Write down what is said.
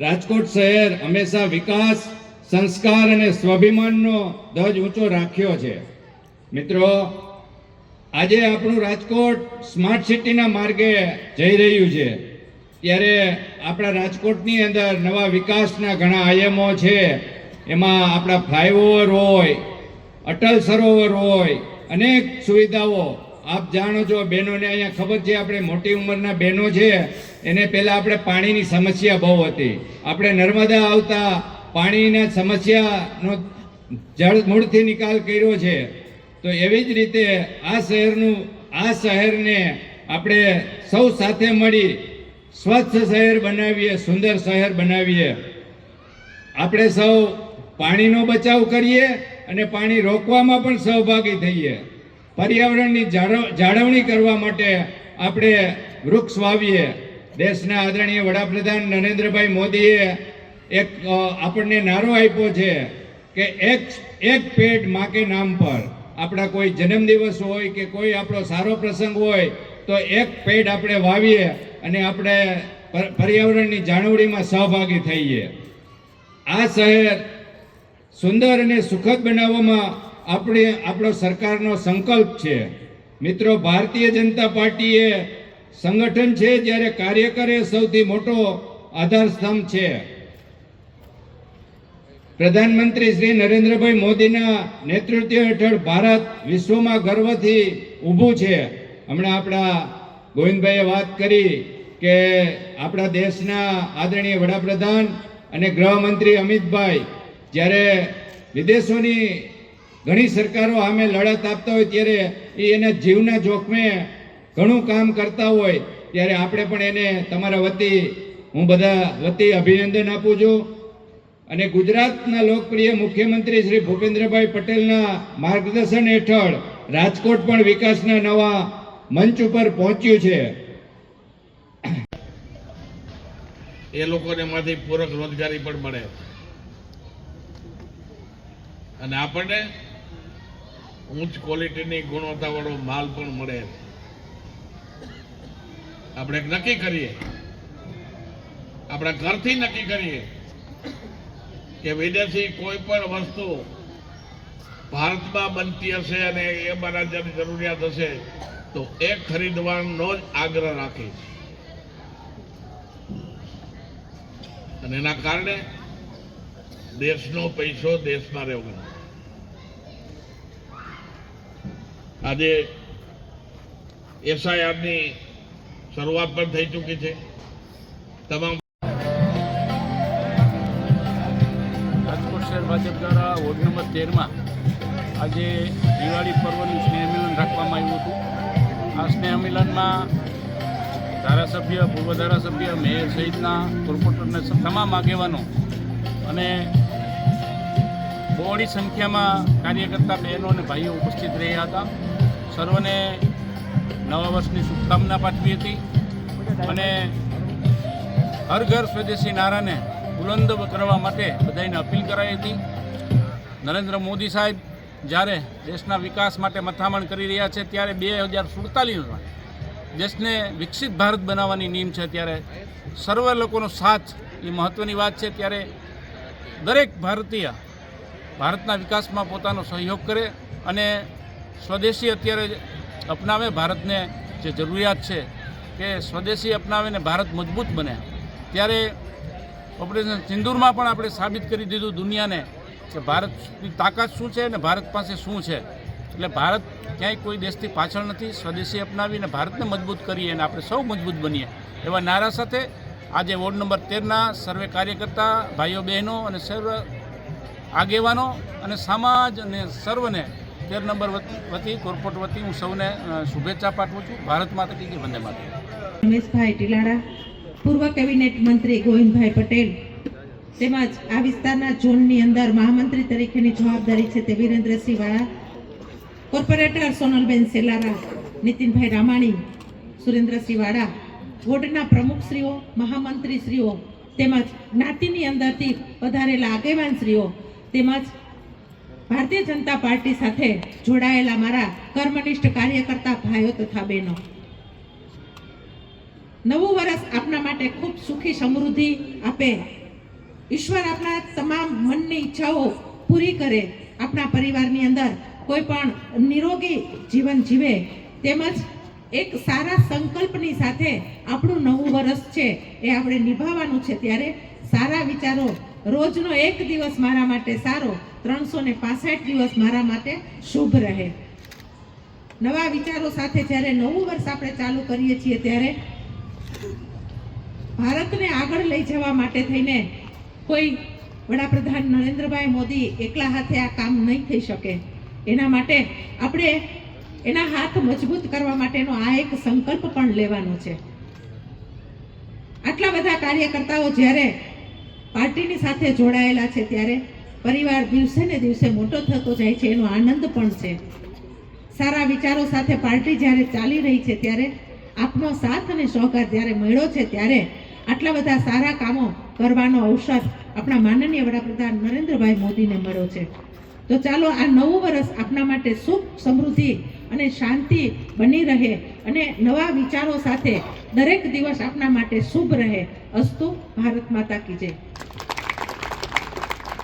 રાજકોટ શહેર હંમેશા વિકાસ, સંસ્કાર અને સ્વાભિમાનનો ધજ ઊંચો રાખ્યો છે. મિત્રો, આજે આપણું રાજકોટ સ્માર્ટ સિટીના માર્ગે જઈ રહ્યું છે. ત્યારે આપણા રાજકોટની અંદર નવા વિકાસના ઘણા આયામો છે. એમાં આપણા ફ્લાયઓવર હોય, અટલ સરોવર હોય, અનેક સુવિધાઓ આપ જાણો છો બહેનોને અહીંયા ખબર છે, આપણે મોટી ઉંમરના બહેનો છે. એને પહેલાં આપણે પાણીની સમસ્યા બહુ હતી. આપણે નર્મદા આવતા પાણીના સમસ્યાનો જળ મૂળથી નિકાલ કર્યો છે. તો એવી જ રીતે આ શહેરનું, આ શહેરને આપણે સૌ સાથે મળી સ્વચ્છ શહેર બનાવીએ, સુંદર શહેર બનાવીએ. આપણે સૌ પાણીનો બચાવ કરીએ અને પાણી રોકવામાં પણ સહભાગી થઈએ. પર્યાવરણની જાળવ- જાળવણી કરવા માટે આપણે વૃક્ષ વાવીએ. દેશના આદરણીય વડાપ્રધાન નરેન્દ્રભાઈ મોદીએ એક આપણને નારો આપ્યો છે કે એક એક પેડ માકે નામ પર. આપણા કોઈ જન્મદિવસ હોય કે કોઈ આપણો સારો પ્રસંગ હોય તો એક પેડ આપણે વાવીએ અને આપણે પર્યાવરણની જાળવણીમાં સહભાગી થઈએ. આ શહેર સુંદર અને સુખદ બનાવવામાં આપણે આપણો સરકારનો સંકલ્પ છે. મિત્રો, ભારતીય જનતા પાર્ટીએ સંગઠન છે જ્યારે કાર્યકર એ સૌથી મોટો આધાર સ્તંભ છે. પ્રધાનમંત્રી શ્રી નરેન્દ્રભાઈ મોદીના નેતૃત્વ હેઠળ ભારત વિશ્વમાં ગર્વથી ઊભું છે. હમણાં આપણા ગોવિંદભાઈએ વાત કરી કે આપણા દેશના આદરણીય વડાપ્રધાન અને ગૃહમંત્રી અમિતભાઈ જ્યારે વિદેશોની ઘણી સરકારો સામે લડત આપતા હોય ત્યારે એ એના જીવના જોખમે ઘણું કામ કરતા હોય ત્યારે આપણે પણ એને તમારા વતી હું બધા વતી અભિનંદન આપું છું. અને ગુજરાતના લોકપ્રિય મુખ્યમંત્રી શ્રી ભૂપેન્દ્રભાઈ પટેલના માર્ગદર્શન હેઠળ રાજકોટ પણ વિકાસના નવા મંચ ઉપર પહોંચ્યું છે. એ લોકોને એમાંથી પૂરક રોજગારી પણ મળે. અને આપણને ઉચ્ચ ક્વોલિટીની ગુણવત્તાવાળો માલ પણ મળે. આપણે નક્કી કરીએ. આપણા ઘરથી નક્કી કરીએ કે વિદેશી કોઈ પણ વસ્તુ ભારતમાં બનતી હશે અને એ મારા જરૂરિયાત હશે, તો એ ખરીદવાનો જ આગ્રહ રાખીશ અને એના કારણે દેશનો પૈસો દેશમાં રહેવો. આજે એસઆઈઆરની શરૂઆત પણ થઈ ચૂકી છે. તમામ રાજકોટ શહેર ભાજપ દ્વારા વોર્ડ નંબર તેરમાં આજે દિવાળી પર્વનું સ્નેહમિલન રાખવામાં આવ્યું હતું. આ સ્નેહમિલનમાં ધારાસભ્ય, પૂર્વ ધારાસભ્ય, મેયર સહિતના કોર્પોરેટરને તમામ આગેવાનો અને બહોળી સંખ્યામાં કાર્યકર્તા બહેનો અને ભાઈઓ ઉપસ્થિત રહ્યા હતા. સર્વને નવા વર્ષની શુભકામના પાઠવી હતી અને હર ઘર સ્વદેશી નારાને બુલંદ કરવા માટે બધાને અપીલ કરાઈ હતી. નરેન્દ્ર મોદી સાહેબ જ્યારે દેશના વિકાસ માટે મથામણ કરી રહ્યા છે ત્યારે બે હજાર સુડતાલીસમાં દેશને વિકસિત ભારત બનાવવાની નીમ છે ત્યારે સર્વ લોકોનો સાથ એ મહત્ત્વની વાત છે. ત્યારે દરેક ભારતીય ભારતના વિકાસમાં પોતાનો સહયોગ કરે અને સ્વદેશી અત્યારે અપનાવે ભારતને જે જરૂરિયાત છે કે સ્વદેશી અપનાવે ને ભારત મજબૂત બને. ત્યારે ઓપરેશન સિંદૂરમાં પણ આપણે સાબિત કરી દીધું દુનિયાને કે ભારતની તાકાત શું છે અને ભારત પાસે શું છે. એટલે ભારત ક્યાંય કોઈ દેશથી પાછળ નથી, સ્વદેશી અપનાવીને ભારતને મજબૂત કરીએ અને આપણે સૌ મજબૂત બનીએ. એવા નારા સાથે આજે વોર્ડ નંબર તેરના સર્વે કાર્યકર્તા, ભાઈઓ બહેનો અને સર્વ આગેવાનો અને સમાજ અને સર્વને તેર નંબર વત- કોર્પોરેટ વતી હું સૌને શુભેચ્છા પાઠવું છું. ભારત માતા કી વંદે માતા રમેશભાઈ ટીલાડા, પૂર્વ કેબિનેટ મંત્રી ગોવિંદભાઈ પટેલ તેમજ આ વિસ્તારના ઝોનની અંદર મહામંત્રી તરીકેની જવાબદારી છે તે વિરેન્દ્રસિંહ વાળા કોર્પોરેટર સોનલબેન સેલારા, નીતિનભાઈ રામાણી સુરેન્દ્રસિંહ વાળા વોર્ડના પ્રમુખશ્રીઓ, મહામંત્રીશ્રીઓ તેમજ જ્ઞાતિની અંદરથી વધારેલા આગેવાનશ્રીઓ તેમજ ભારતીય જનતા પાર્ટી સાથે જોડાયેલા મારા કર્મનિષ્ઠ કાર્યકર્તા ભાઈઓ તથા બહેનો. નવું વર્ષ આપના માટે ખૂબ સુખી સમૃદ્ધિ આપે. ઈશ્વર આપણા તમામ મનની ઈચ્છાઓ પૂરી કરે. આપણા પરિવારની અંદર કોઈ પણ નિરોગી જીવન જીવે. તેમજ એક સારા સંકલ્પની સાથે આપણું નવું વર્ષ છે એ આપણે નિભાવવાનું છે ત્યારે સારા વિચારો રોજનો એક દિવસ મારા માટે સારો, ત્રણસો ને પાસઠ દિવસ મારા માટે શુભ રહે. નવા વિચારો સાથે જ્યારે નવું વર્ષ આપણે ચાલુ કરીએ છીએ ત્યારે ભારતને આગળ લઈ જવા માટે થઈને કોઈ વડાપ્રધાન નરેન્દ્રભાઈ મોદી એકલા હાથે આ કામ નહીં થઈ શકે. એના માટે આપણે એના હાથ મજબૂત કરવા માટેનો આ એક સંકલ્પ પણ લેવાનો છે. આટલા બધા કાર્યકર્તાઓ જ્યારે પાર્ટીની સાથે જોડાયેલા છે ત્યારે પરિવાર દિવસે ને દિવસે મોટો થતો જાય છે, એનો આનંદ પણ છે. સારા વિચારો સાથે પાર્ટી જ્યારે ચાલી રહી છે, ત્યારે આપનો સાથ અને સહકાર જ્યારે મળ્યો છે, ત્યારે આટલા બધા સારા કામો કરવાનો અવસર આપણા માનનીય વડાપ્રધાન નરેન્દ્રભાઈ મોદીને મળ્યો છે. તો ચાલો આ નવું વર્ષ આપણા માટે સુખ, સમૃદ્ધિ અને શાંતિ બની રહે અને નવા વિચારો સાથે દરેક દિવસ આપણા માટે શુભ રહે. અસ્તુ, ભારત માતા કી જય.